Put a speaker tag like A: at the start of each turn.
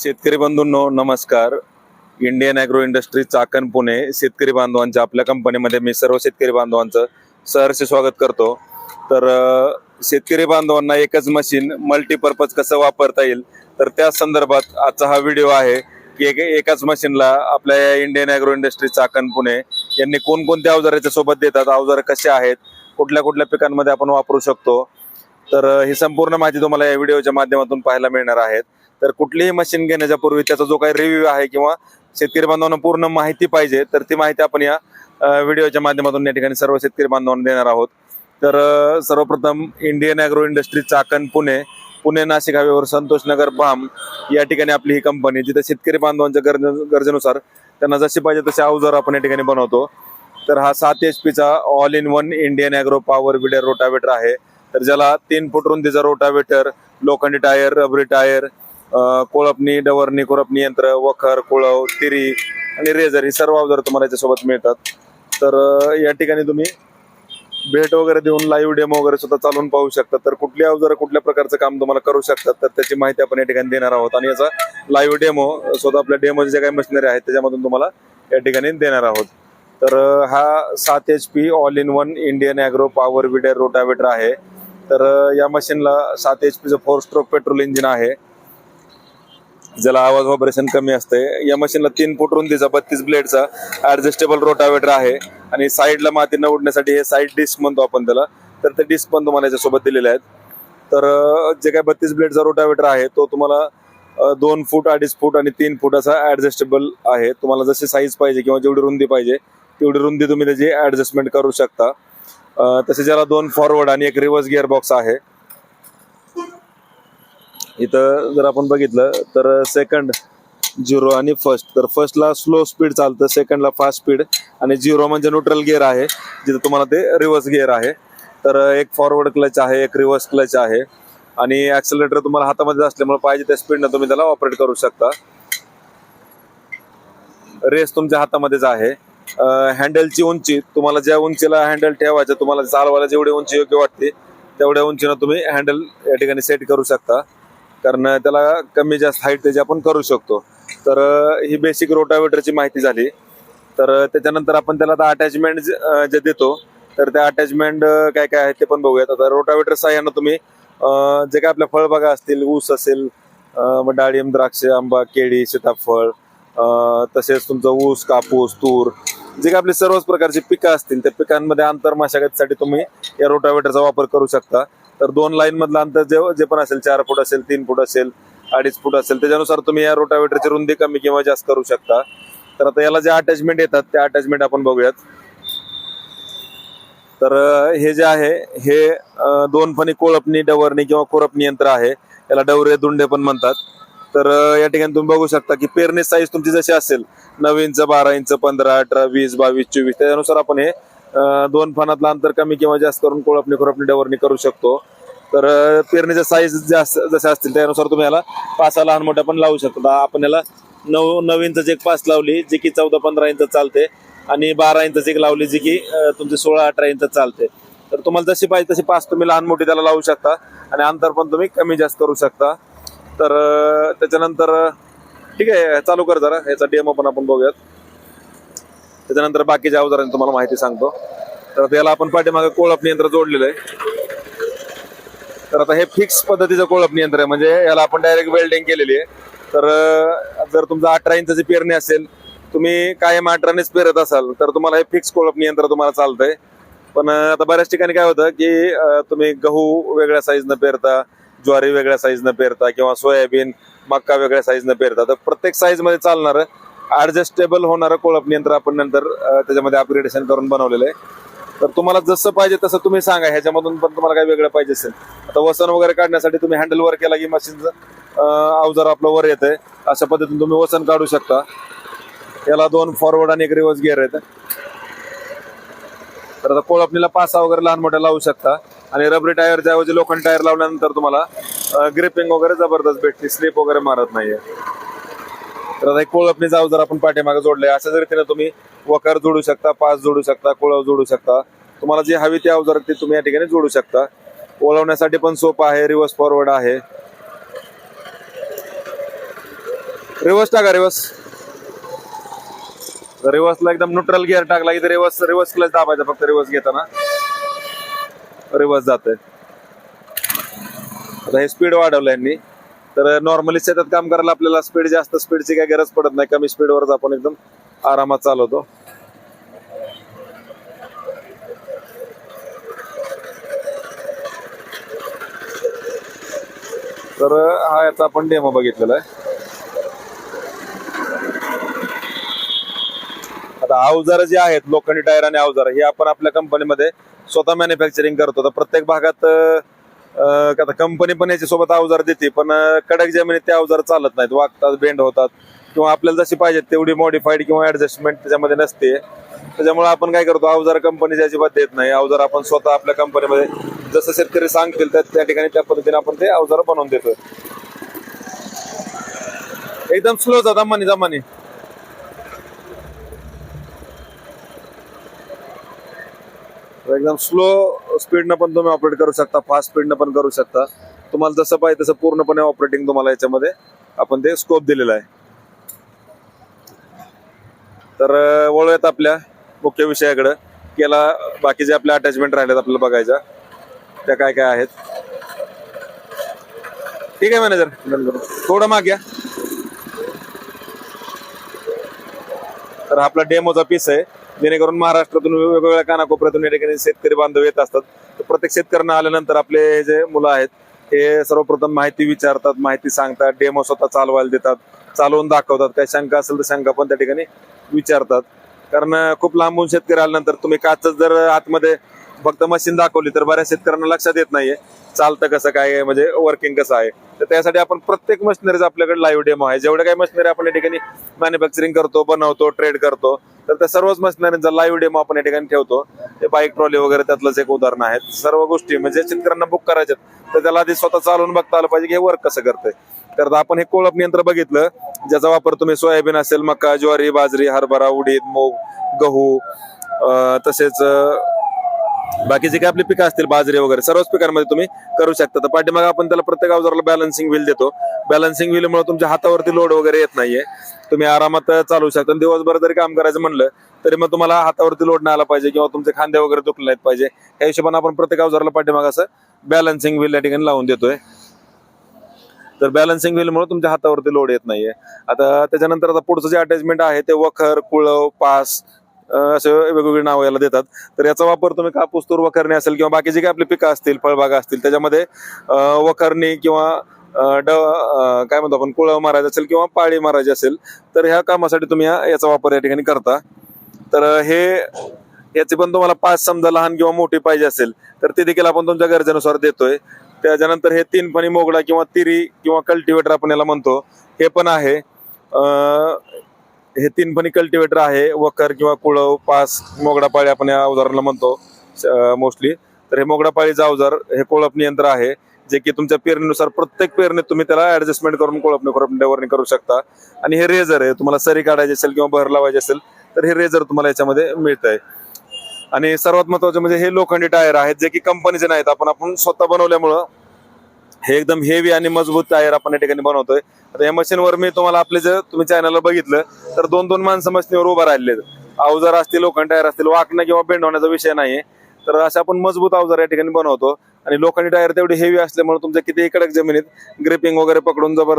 A: शेतकरी बंधूंनो नमस्कार. Indian agro industry Chakan Pune. शेतकरी बांधवांच्या आपल्या कंपनीमध्ये मी सर्व शेतकरी बांधवांचं सहर्ष स्वागत करतो. तर शेतकरी बांधवांना एकच मशीन मल्टीपर्पज कसं वापरता येईल? तर त्या संदर्भात आजचा हा व्हिडिओ आहे की एक एकाच मशीनला आपल्या या Indian agro industry Chakan Pune यांनी कोणकोणत्या अवजाराच्या सोबत देतात अवजार कसे आहेत कुठल्या कुठल्या पिकांमध्ये आपण वापरू शकतो? तर ही संपूर्ण माहिती तुम्हाला या व्हिडिओच्या माध्यमातून पाहायला मिळणार आहेत तर कुठलीही मशीन घेण्याच्या पूर्वी त्याचा जो काही रिव्ह्यू आहे किंवा शेतकरी बांधवांना पूर्ण माहिती पाहिजे तर ती माहिती आपण या व्हिडिओच्या माध्यमातून या ठिकाणी सर्व शेतकरी बांधवांना देणार आहोत. तर सर्वप्रथम Indian agro industry Chakan Pune Pune Nashik हायवेवर संतोष नगर बाम या ठिकाणी आपली ही कंपनी जिथे शेतकरी बांधवांच्या गरजे गरजेनुसार त्यांना जशी पाहिजे तसे अवजार आपण या ठिकाणी बनवतो. तर हा सात एच पीचा all in one Indian agro power weeder rotavator आहे. तर ज्याला तीन फूट रुंदीचा रोटावेटर लोखंडी टायर रबरी टायर कोळपणी डवरणी कोळपणी यंत्र वखर कुळव तिरी आणि रेझर ही सर्व अवजार तुम्हाला याच्यासोबत मिळतात. तर या ठिकाणी तुम्ही भेट वगैरे देऊन लाईव्ह डेमो वगैरे सुद्धा चालवून पाहू शकता. तर कुठली अवजारं कुठल्या प्रकारचं काम तुम्हाला करू शकतात तर त्याची माहिती आपण या ठिकाणी देणार आहोत. आणि याचा लाईव्ह डेमो स्वतः आपल्या डेमोचे जे काही मशिनरी आहेत त्याच्यामधून तुम्हाला या ठिकाणी देणार आहोत. तर हा सात H P all in one Indian agro power weeder rotavator आहे. तर या मशीनला सात एच पीचं फोर स्ट्रोक पेट्रोल इंजिन आहे. ज्याला आवाज ऑपरेशन कमी असते या मशीनला तीन फूट रुंदीचा बत्तीस ब्लेडचा ऍडजस्टेबल रोटावेटर आहे. आणि साईडला माती न उडण्यासाठी हे साईड डिस्क म्हणतो आपण त्याला. तर ते डिस्क पण तुम्हाला याच्यासोबत दिलेले आहेत. तर जे काय बत्तीस ब्लेडचा रोटावेटर आहे तो तुम्हाला दोन फूट अडीच फूट आणि तीन फूट असा ऍडजस्टेबल आहे. तुम्हाला जशी साईज पाहिजे किंवा जेवढी रुंदी पाहिजे तेवढी रुंदी तुम्ही त्याची ऍडजस्टमेंट करू शकता. तसे ज्याला दोन फॉरवर्ड आणि एक रिव्हर्स गिअर बॉक्स आहे इथं जर आपण बघितलं तर सेकंड झिरो आणि फर्स्ट तर फर्स्टला स्लो स्पीड चालतं सेकंडला फास्ट स्पीड आणि झिरो म्हणजे न्यूट्रल गिअर आहे जिथं तुम्हाला ते रिव्हर्स गिअर आहे. तर एक फॉरवर्ड क्लच आहे एक रिव्हर्स क्लच आहे. आणि ऍक्सिलेटर तुम्हाला हातामध्ये असल्यामुळे पाहिजे त्या स्पीडनं तुम्ही त्याला ऑपरेट करू शकता. रेस तुमच्या हातामध्येच आहे. हँडलची उंची तुम्हाला ज्या उंचीला हँडल ठेवायचं तुम्हाला चालवायला जेवढी उंची योग्य वाटते तेवढ्या उंचीनं तुम्ही हँडल या ठिकाणी सेट करू शकता. कारण त्याला कमी जास्त हाईट त्याची आपण करू शकतो. तर ही बेसिक रोटावेटरची माहिती झाली. तर त्याच्यानंतर आपण त्याला आता अटॅचमेंट जे देतो तर त्या अटॅचमेंट काय काय आहे ते पण बघूयात. आता रोटावेटर साह्यानं तुम्ही जे काय आपल्या फळबागा असतील ऊस असेल मग डाळिंब द्राक्ष आंबा केळी सीताफळ तसेच तुमचं ऊस कापूस तूर जे काय आपली सर्वच प्रकारची पिकं असतील त्या पिकांमध्ये अंतर मशागतीसाठी तुम्ही या रोटावेटरचा वापर करू शकता. तर दोन लाईन मधलं अंतर जे जे पण असेल चार फूट असेल तीन फूट असेल अडीच फूट असेल त्याच्यानुसार तुम्ही या रोटावेटरची रुंदी कमी किंवा जास्त करू शकता. तर आता याला जे अटॅचमेंट येतात त्या अटॅचमेंट आपण बघूयात. तर हे जे आहे हे दोन फणी कोळपणी डवरणी किंवा कोरपणी यंत्र आहे. याला डवरे दुंडे पण म्हणतात. तर या ठिकाणी तुम्ही बघू शकता की पेरणी साईज तुमची जशी असेल नऊ इंच बारा इंच पंधरा अठरा वीस बावीस चोवीस त्याच्यानुसार आपण हे दोन फणातलं अंतर कमी किंवा जास्त करून कोळपणी खुरपणी डवरणी करू शकतो. तर अं, पेरणीच्या साईज जास्त जसे असतील त्यानुसार तुम्ही याला पाचा लहान मोठ्या पण लावू शकता. आपण याला नऊ नऊ इंच एक पाच लावली जी की चौदा पंधरा इंच चालते आणि बारा इंच एक लावली जी की तुमची सोळा अठरा इंच चालते. तर तुम्हाला जशी पाहिजे तशी पाच तुम्ही लहान मोठी त्याला लावू शकता आणि अंतर पण तुम्ही कमी जास्त करू शकता. तर त्याच्यानंतर ठीक आहे चालू कर जरा. याचा डेमो पण आपण बघूयात. त्याच्यानंतर बाकीच्या अवजारांची तुम्हाला माहिती सांगतो. तर त्याला आपण पाठीमागे कोळप यंत्र जोडलेलं आहे. तर आता हे फिक्स पद्धतीचं कोळप यंत्र आहे. म्हणजे याला आपण डायरेक्ट वेल्डिंग केलेली आहे. तर जर तुमचा अठरा इंचाची पेरणी असेल तुम्ही कायम अठरानेच पेरत असाल तर तुम्हाला हे फिक्स कोळप यंत्र तुम्हाला चालतंय. पण आता बऱ्याच ठिकाणी काय होतं की तुम्ही गहू वेगळ्या साईजनं पेरता ज्वारी वेगळ्या साईजनं पेरता किंवा सोयाबीन मक्का वेगळ्या साईजनं पेरता तर प्रत्येक साईजमध्ये चालणारं ॲडजस्टेबल होणारं कोळपणी यंत्र आपण नंतर त्याच्यामध्ये अपग्रेडेशन करून बनवलेलं आहे. तर तुम्हाला जसं पाहिजे तसं तुम्ही सांगा. ह्याच्यामधून पण तुम्हाला काय वेगळं पाहिजे असेल. आता वसन वगैरे काढण्यासाठी तुम्ही हँडल वर केला की मशीनचं अवजार आपलं वर येतंय. अशा पद्धतीने तुम्ही वसन काढू शकता. याला दोन फॉरवर्ड आणि एक रिव्हर्स गिअर आहेत. तर आता कोळपणीला पासा वगैरे लहान मोठ्या लावू शकता. आणि रबरी टायरच्या ऐवजी लोखंड टायर लावल्यानंतर तुम्हाला ग्रिपिंग वगैरे जबरदस्त भेटते. स्लिप वगैरे मारत नाहीये. तर आता एक कोळपणीचा अवजार आपण पाठीमागे जोडले अशा रीतीने तुम्ही वकार जोडू शकता पास जोडू शकता कोळव जोडू शकता तुम्हाला जे हवी ते अवजार ते तुम्ही या ठिकाणी जोडू शकता. ओळवण्यासाठी पण सोपं आहे रिव्हर्स फॉरवर्ड आहे. रिवर्स टाका रिवर्स रिवर्सला एकदम न्यूट्रल गिअर टाकला की रिवर्स रिवर्स क्लच दाबायचा फक्त रिवर्स घेताना. रिवर्स जाते आता हे स्पीड वाढवलं यांनी. तर नॉर्मली शेतात काम करायला आपल्याला स्पीड जास्त स्पीडची काही गरज पडत नाही. कमी स्पीडवरच आपण एकदम आरामात चालवतो. तर हा याचा आपण डेमो बघितलेला आहे. आता अवजार जे आहेत लोखंडी टायर आणि अवजार हे आपण आपल्या कंपनीमध्ये स्वतः मॅन्युफॅक्चरिंग करतो. तर प्रत्येक भागात आता कंपनी पण याच्यासोबत अवजार देते पण कडक जमिनीत ते अवजार चालत नाहीत वागतात बेंड होतात. किंवा आपल्याला जशी पाहिजे तेवढी मॉडिफाईड किंवा ऍडजस्टमेंट त्याच्यामध्ये नसते. त्याच्यामुळे आपण काय करतो अवजार कंपनीची अजिबात देत नाही. अवजार आपण स्वतः आपल्या कंपनीमध्ये जसं शेतकरी सांगतील त्या त्या ठिकाणी त्या पद्धतीने आपण ते अवजार बनवून देतो एकदम स्लो जा दमानी दमानी तर एकदम स्लो स्पीडनं पण तुम्ही ऑपरेट करू शकता फास्ट स्पीडनं पण करू शकता. तुम्हाला जसं पाहिजे तसं पूर्णपणे ऑपरेटिंग तुम्हाला याच्यामध्ये आपण ते स्कोप दिलेला आहे. तर वळूयात आपल्या मुख्य विषयाकडे. केला बाकीचे आपल्या अटॅचमेंट राहिलेत आपल्याला बघायच्या त्या काय काय आहेत. ठीक आहे मॅनेजर थोडं माग या. तर आपला डेमोचा पीस आहे. जेणेकरून महाराष्ट्रातून वेगवेगळ्या कानाकोपऱ्यातून या ठिकाणी शेतकरी बांधव येत असतात. तर प्रत्येक शेतकऱ्यांना आल्यानंतर आपले हे जे मुलं आहेत हे सर्वप्रथम माहिती विचारतात माहिती सांगतात डेमो स्वतः चालवायला देतात चालवून दाखवतात. काही शंका असेल तर शंका पण त्या ठिकाणी विचारतात. कारण खूप लांबून शेतकरी आल्यानंतर तुम्ही काच जर आतमध्ये फक्त मशीन दाखवली तर बऱ्याच शेतकऱ्यांना लक्षात येत नाहीये चालतं कसं काय आहे, म्हणजे वर्किंग कसं आहे. तर त्यासाठी आपण प्रत्येक मशिनरीचा आपल्याकडे लाईव्ह डेमो आहे. जेवढ्या काही मशिनरी आपण या ठिकाणी मॅन्युफॅक्चरिंग करतो बनवतो ट्रेड करतो तर त्या सर्वच मशिनरींचा लाईव्ह डेमो आपण या ठिकाणी ठेवतो. ते बाईक ट्रॉली वगैरे त्यातलंच एक उदाहरण आहे सर्व गोष्टी म्हणजे शेतकऱ्यांना बुक करायच्यात तर त्याला आधी स्वतः चालवून बघता आलं पाहिजे की हे वर्क कसं करतंय. तर आता आपण हे कोळप यंत्र बघितलं. ज्याचा वापर तुम्ही सोयाबीन असेल मका ज्वारी बाजरी हरभरा उडीद मूग गहू तसेच बाकीचे काही आपली पिकं असतील बाजरी वगैरे सर्वच पिकांमध्ये तुम्ही करू शकता. तर पाठीमागे आपण त्याला प्रत्येक अवजाराला बॅलन्सिंग व्हील देतो. बॅलन्सिंग व्हीलमुळे तुमच्या हातावरती लोड वगैरे येत नाहीये. तुम्ही आरामात चालू शकता. दिवसभर जरी काम करायचं म्हणलं तरी मग तुम्हाला हातावरती लोड नाही आला पाहिजे किंवा तुमचे खांदे वगैरे दुखले नाहीत पाहिजे. या हिशोबाने आपण प्रत्येक अवजाराला पाठीमाग असं बॅलन्सिंग व्हील या ठिकाणी लावून देतोय. तर बॅलन्सिंग व्हीलमुळे तुमच्या हातावरती लोड येत नाहीये. आता त्याच्यानंतर आता पुढचं जे अटॅचमेंट आहे ते वखर कुळव पास असे वेगवेगळी नावं याला देतात. तर याचा वापर तुम्ही कापूस तूर वखरणी असेल किंवा बाकी जे काही आपली पिकं असतील फळबागा असतील त्याच्यामध्ये वखरणी किंवा ड काय म्हणतो आपण कुळं मारायचं असेल किंवा पाळी मारायची असेल तर ह्या कामासाठी तुम्ही याचा वापर या ठिकाणी करता. तर हे याची पण तुम्हाला पाच समजा लहान किंवा मोठी पाहिजे असेल तर ते देखील आपण तुमच्या गरजेनुसार देतोय. त्याच्यानंतर हे तीन पाणी मोगडा किंवा तिरी किंवा कल्टिवेटर आपण याला म्हणतो हे पण आहे. हे तीन फणी कल्टिवेटर आहे. वकर किंवा कुळव पास मोगडा पाळी आपण या अवजाराला म्हणतो मोस्टली तर हे मोगडा पाळीचं अवजार हे कोळपणी यंत्र आहे. जे की तुमच्या पेरणीनुसार प्रत्येक पेरणीत तुम्ही त्याला ऍडजस्टमेंट करून कोळपणी कोळपणी करू शकता. आणि हे रेझर आहे. तुम्हाला सरी काढायची असेल किंवा भर लावायची असेल तर हे रेझर तुम्हाला याच्यामध्ये मिळत आहे आणि सर्वात महत्वाचं म्हणजे हे लोखंडी टायर आहेत जे की कंपनीचे नाहीत. आपण आपण स्वतः बनवल्यामुळं हे एकदम हेवी आणि मजबूत टायर आपण या ठिकाणी बनवतोय. आता या मशीनवर मी तुम्हाला आपले जर तुम्ही चॅनलला बघितलं तर दोन दोन माणसं मशीनवर उभा राहिलेत. अवजार असतील लोखंड टायर असतील वाकणं किंवा बेंड होण्याचा विषय नाही तर असे आपण मजबूत अवजार या ठिकाणी बनवतो. आणि लोखंडी टायर तेवढे हेवी असल्यामुळे तुमच्या किती कडक जमिनीत ग्रिपिंग वगैरे पकडून जबरदस्त